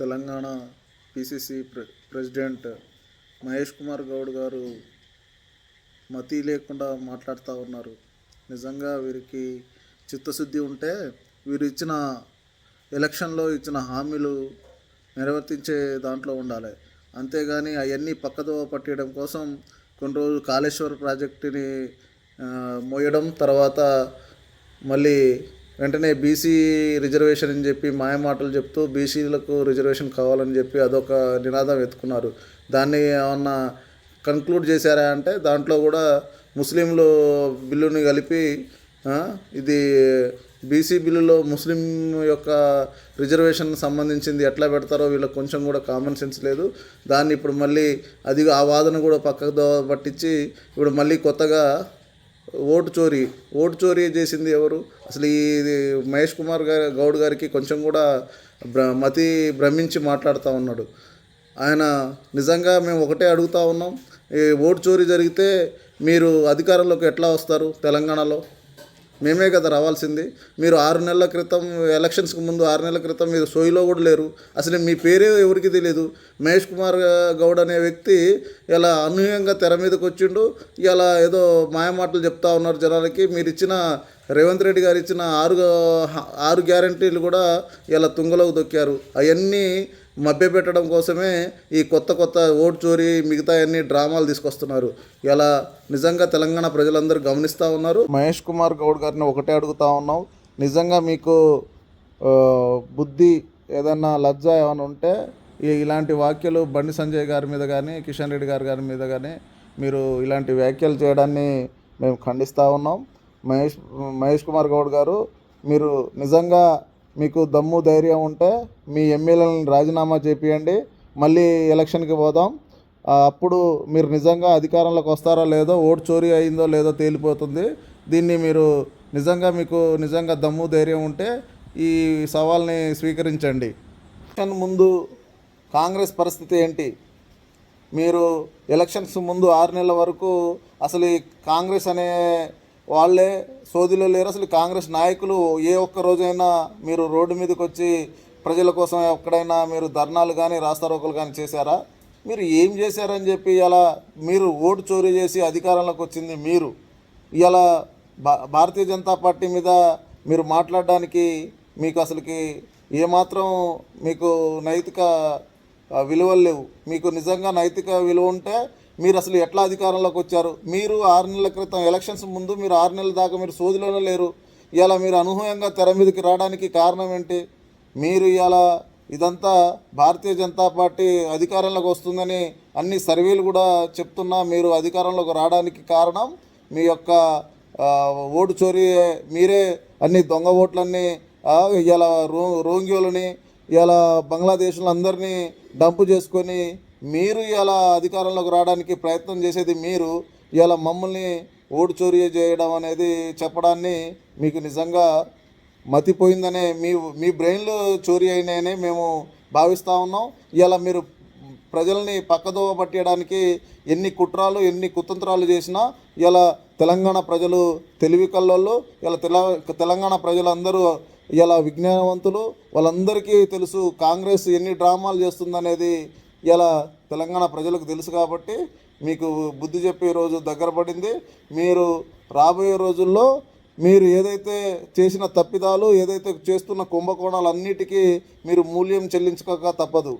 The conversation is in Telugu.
తెలంగాణ పిసిసి ప్రె ప్రెసిడెంట్ మహేష్ కుమార్ గౌడ్ గారు మతి లేకుండా మాట్లాడుతూ ఉన్నారు. నిజంగా వీరికి చిత్తశుద్ధి ఉంటే వీరు ఇచ్చిన ఎలక్షన్లో ఇచ్చిన హామీలు నిర్వర్తించే దాంట్లో ఉండాలి. అంతేగాని అవన్నీ పక్కదోవ పట్టేయడం కోసం కొన్ని రోజులు కాళేశ్వర ప్రాజెక్టుని మోయడం తర్వాత మళ్ళీ వెంటనే బీసీ రిజర్వేషన్ అని చెప్పి మాయమాటలు చెప్తూ బీసీలకు రిజర్వేషన్ కావాలని చెప్పి అదొక నినాదం ఎత్తుకున్నారు. దాన్ని ఏమన్నా కన్క్లూడ్ చేశారా అంటే దాంట్లో కూడా ముస్లింలు బిల్లుని కలిపి ఇది బీసీ బిల్లులో ముస్లిం యొక్క రిజర్వేషన్ సంబంధించింది ఎట్లా పెడతారో వీళ్ళకి కొంచెం కూడా కామన్ సెన్స్ లేదు. దాన్ని ఇప్పుడు మళ్ళీ అది ఆ వాదన కూడా పక్కకు పట్టించి ఇప్పుడు మళ్ళీ కొత్తగా ఓటు చోరీ ఓటు చోరీ చేసింది ఎవరు? అసలు ఇది మహేష్ కుమార్ గారి గౌడ్ గారికి కొంచెం కూడా భ్ర మతి భ్రమించి మాట్లాడుతూ ఉన్నాడు. ఆయన నిజంగా మేము ఒకటే అడుగుతా ఉన్నాం ఈ ఓటు చోరీ జరిగితే మీరు అధికారంలోకి ఎట్లా వస్తారు తెలంగాణలో? మేమే కదా రావాల్సింది. మీరు ఆరు నెలల క్రితం ఎలక్షన్స్కి ముందు ఆరు నెలల క్రితం మీరు సోయిలో కూడా లేరు. అసలు మీ పేరే ఎవరికి తెలియదు మహేష్ కుమార్ గౌడ్ అనే వ్యక్తి ఇలా అనూహ్యంగా తెర మీదకి వచ్చిండు. ఇలా ఏదో మాయమాటలు చెప్తా ఉన్నారు జనాలకి. మీరు ఇచ్చిన రేవంత్ రెడ్డి గారు ఇచ్చిన ఆరు ఆరు గ్యారంటీలు కూడా ఇలా తుంగలోకి దొక్కారు. అవన్నీ మభ్యపెట్టడం కోసమే ఈ కొత్త కొత్త ఓటు చోరీ మిగతా అన్ని డ్రామాలు తీసుకొస్తున్నారు. ఇలా నిజంగా తెలంగాణ ప్రజలందరూ గమనిస్తూ ఉన్నారు? మహేష్ కుమార్ గౌడ్ గారిని ఒకటే అడుగుతా ఉన్నాం. నిజంగా మీకు బుద్ధి ఏదన్నా లజ్జ ఏమైనా ఉంటే ఈ- ఇలాంటి వ్యాఖ్యలు బండి సంజయ్ గారి మీద కానీ కిషన్ రెడ్డి గారి గారి మీద కానీ మీరు ఇలాంటి వ్యాఖ్యలు చేయడాన్ని మేము ఖండిస్తూ ఉన్నాం. మహేష్ మహేష్ కుమార్ గౌడ్ గారు మీరు నిజంగా మీకు దమ్ము ధైర్యం ఉంటే మీ ఎమ్మెల్యేలను రాజీనామా చేపియండి. మళ్ళీ ఎలక్షన్కి పోదాం. అప్పుడు మీరు నిజంగా అధికారంలోకి వస్తారో లేదో ఓటు చోరీ అయిందో లేదో తేలిపోతుంది. దీన్ని మీరు నిజంగా మీకు నిజంగా దమ్ము ధైర్యం ఉంటే ఈ సవాల్ని స్వీకరించండి. ఎలక్షన్ ముందు కాంగ్రెస్ పరిస్థితి ఏంటి? మీరు ఎలక్షన్స్ ముందు ఆరు నెలల వరకు అసలు ఈ కాంగ్రెస్ అనే వాళ్ళే సోదిలో లేరు. అసలు కాంగ్రెస్ నాయకులు ఏ ఒక్క రోజైనా మీరు రోడ్డు మీదకి వచ్చి ప్రజల కోసం ఎక్కడైనా మీరు ధర్నాలు కానీ రాస్తారోకలు కానీ చేశారా? మీరు ఏం చేశారని చెప్పి ఇలా మీరు ఓటు చోరీ చేసి అధికారంలోకి వచ్చింది మీరు. ఇలా భారతీయ జనతా పార్టీ మీద మీరు మాట్లాడడానికి మీకు అసలుకి ఏమాత్రం మీకు నైతిక విలువలు లేవు. మీకు నిజంగా నైతిక విలువ ఉంటే మీరు అసలు ఎట్లా అధికారంలోకి వచ్చారు? మీరు ఆరు నెలల క్రితం ఎలక్షన్స్ ముందు మీరు ఆరు నెలల దాకా మీరు సోదిలోనే లేరు. ఇలా మీరు అనూహ్యంగా తెర మీదకి రావడానికి కారణం ఏంటి? మీరు ఇలా ఇదంతా భారతీయ జనతా పార్టీ అధికారంలోకి వస్తుందని అన్ని సర్వేలు కూడా చెప్తున్నా మీరు అధికారంలోకి రావడానికి కారణం మీ యొక్క ఓటు చోరీ మీరే అన్ని దొంగ ఓట్లన్నీ ఇలా రో రోంగ్యోలని ఇలా బంగ్లాదేశ్లో అందరినీ డంపు చేసుకొని మీరు ఇలా అధికారంలోకి రావడానికి ప్రయత్నం చేసేది మీరు ఇలా మమ్మల్ని ఓటు చోరీ చేయడం అనేది చెప్పడాన్ని మీకు నిజంగా మతిపోయిందనే మీ మీ బ్రెయిన్లు చోరీ అయినాయని మేము భావిస్తూ ఉన్నాం. ఇలా మీరు ప్రజల్ని పక్కదోవ పట్టేయడానికి ఎన్ని కుట్రాలు ఎన్ని కుతంత్రాలు చేసినా ఇలా తెలంగాణ ప్రజలు తెలివి కళ్ళల్లో ఇలా తెల తెలంగాణ ప్రజలందరూ ఇలా విజ్ఞానవంతులు వాళ్ళందరికీ తెలుసు కాంగ్రెస్ ఎన్ని డ్రామాలు చేస్తుందనేది ఇలా తెలంగాణ ప్రజలకు తెలుసు కాబట్టి మీకు బుద్ధి చెప్పే రోజు దగ్గర పడింది. మీరు రాబోయే రోజుల్లో మీరు ఏదైతే చేసిన తప్పిదాలు ఏదైతే చేస్తున్న కుంభకోణాలు అన్నిటికీ మీరు మూల్యం చెల్లించుకోక తప్పదు.